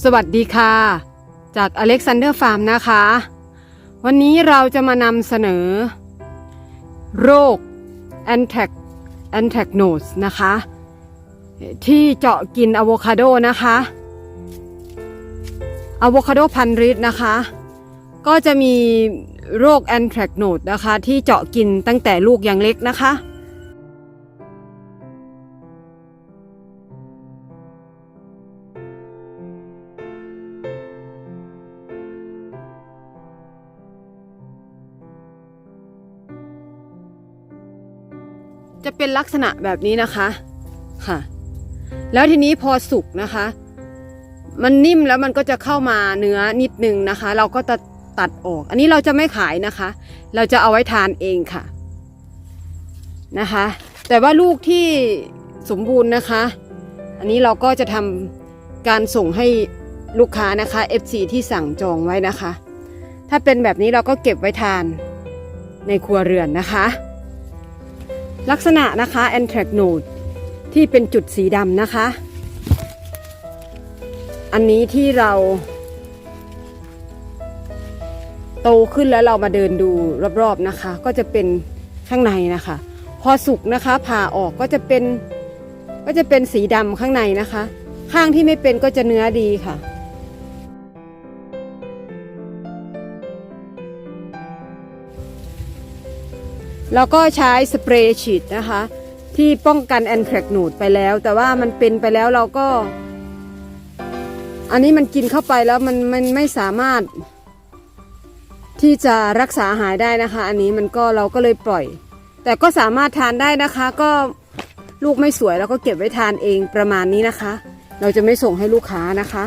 สวัสดีค่ะ จากอเล็กซานเดอร์ฟาร์มนะคะ วันนี้เราจะมานำเสนอ โรค a n t a c a n t a c n o s นะคะ ที่เจาะกินอะโวคาโดนะคะอะโวคาโดพันธุ์ริดนะคะ ก็จะมีโรค a n t r a c n o s นะคะ ที่เจาะกินตั้งแต่ลูกยังเล็กนะคะ จะเป็นลักษณะแบบนี้นะคะค่ะ แล้วทีนี้พอสุกนะคะ มันนิ่มแล้วมันก็จะเข้ามาเนื้อนิดนึงนะคะ เราก็จะตัดออก อันนี้เราจะไม่ขายนะคะ เราจะเอาไว้ทานเองค่ะนะคะ แต่ว่าลูกที่สมบูรณ์นะคะ อันนี้เราก็จะทำการส่งให้ลูกค้านะคะ FC ที่สั่งจองไว้นะคะ ถ้าเป็นแบบนี้เราก็เก็บไว้ทานในครัวเรือนนะคะ ลักษณะนะคะแอนแทรกโนดที่เป็นจุดสีดำนะคะ อันนี้ที่เรา โตขึ้นแล้วเรามาเดินดูรอบๆนะคะ ก็จะเป็นข้างในนะคะ พอสุกนะคะผ่าออกก็จะเป็นก็จะเป็นสีดำข้างในนะคะ ข้างที่ไม่เป็นก็จะเนื้อดีค่ะ แล้วก็ใช้สเปรย์ฉีดนะคะ ที่ป้องกันแอนแทรกโนดไปแล้ว แต่ว่ามันเป็นไปแล้วเราก็ อันนี้มันกินเข้าไปแล้วมันมันไม่สามารถ ที่จะรักษาหายได้นะคะ อันนี้มันก็เราก็เลยปล่อย แต่ก็สามารถทานได้นะคะ ก็ลูกไม่สวยเราก็เก็บไว้ทานเองประมาณนี้นะคะ เราจะไม่ส่งให้ลูกค้านะคะ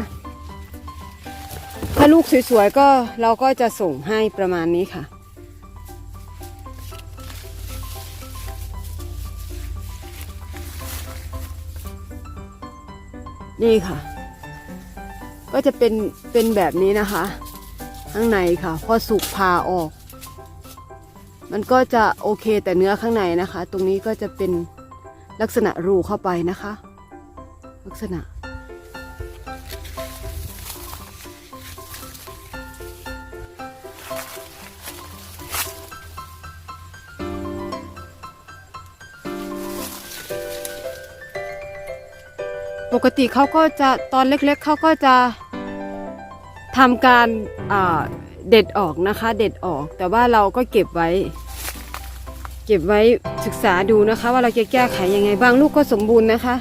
ถ้าลูกสวยๆก็เราก็จะส่งให้ประมาณนี้ค่ะ นี่ค่ะ ก็จะเป็นเป็นแบบนี้นะคะ ข้างในค่ะ พอสุกพาออก มันก็จะโอเคแต่เนื้อข้างในนะคะ ตรงนี้ก็จะเป็นลักษณะรูเข้าไปนะคะ ลักษณะ ปกติเขาก็จะตอนเล็กๆเขาก็จะทำการเด็ดออกนะคะ เด็ดออก แต่ว่าเราก็เก็บไว้ เก็บไว้ศึกษาดูนะคะ ว่าเราจะแก้ไขยังไงบางลูกก็สมบูรณ์นะคะ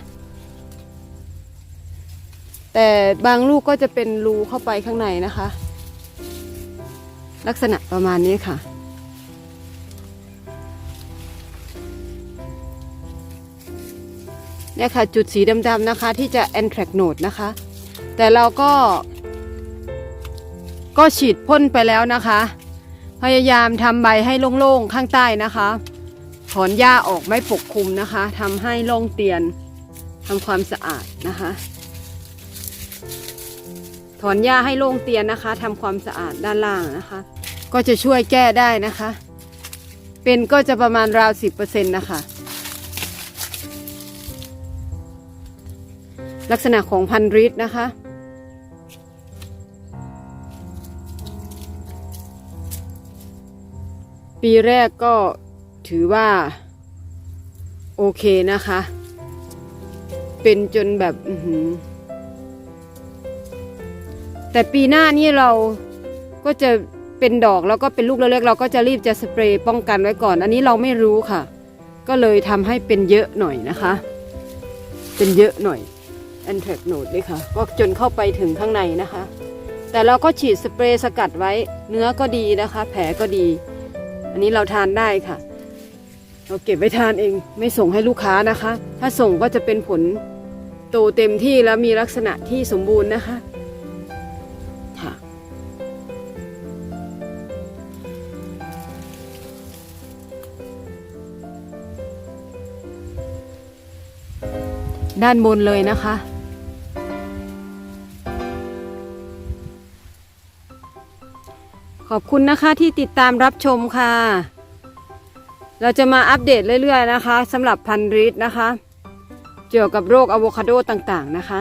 แต่บางลูกก็จะเป็นรูเข้าไปข้างในนะคะ ลักษณะประมาณนี้ค่ะ เนี่ยค่ะจุดสีดำๆนะคะที่จะ a n t r a c n o d e นะคะ แต่เราก็ ก็ฉีดพ่นไปแล้วนะคะ พยายามทำใบให้โล่งๆข้างใต้นะคะถอนหญ้าออกไม่ปกคลุมนะคะทำให้โล่งเตียนทำความสะอาดนะคะถอนหญ้าให้โล่งเตียนนะคะทำความสะอาดด้านล่างนะคะ ก็จะช่วยแก้ได้นะคะ เป็นก็จะประมาณราวสิบเปอร์เซ็นต์นะคะ ลักษณะของพันธุ์ริดนะคะ ปีแรกก็ถือว่า โอเคนะคะ เป็นจนแบบแต่ปีหน้านี่เราก็จะเป็นดอกแล้วก็เป็นลูกเล็กๆเราก็จะรีบจะสเปรย์ป้องกันไว้ก่อน อันนี้เราไม่รู้ค่ะ ก็เลยทำให้เป็นเยอะหน่อยนะคะ เป็นเยอะหน่อย แอนแทรกโนดด้วยค่ะ ก็จนเข้าไปถึงข้างในนะคะ แต่เราก็ฉีดสเปรย์สกัดไว้ เนื้อก็ดีนะคะ แผลก็ดี อันนี้เราทานได้ค่ะ เราเก็บไว้ทานเอง ไม่ส่งให้ลูกค้านะคะ ถ้าส่งก็จะเป็นผลโตเต็มที่แล้วมีลักษณะที่สมบูรณ์นะคะค่ะด้านบนเลยนะคะ อบคุณนะคะที่ติดตามรับชมค่ะ เราจะมาอัปเดตเรื่อยๆนะคะสำหรับพันธุ์ริดนะคะ เกี่ยวกับโรคอะโวคาโดต่างๆนะคะ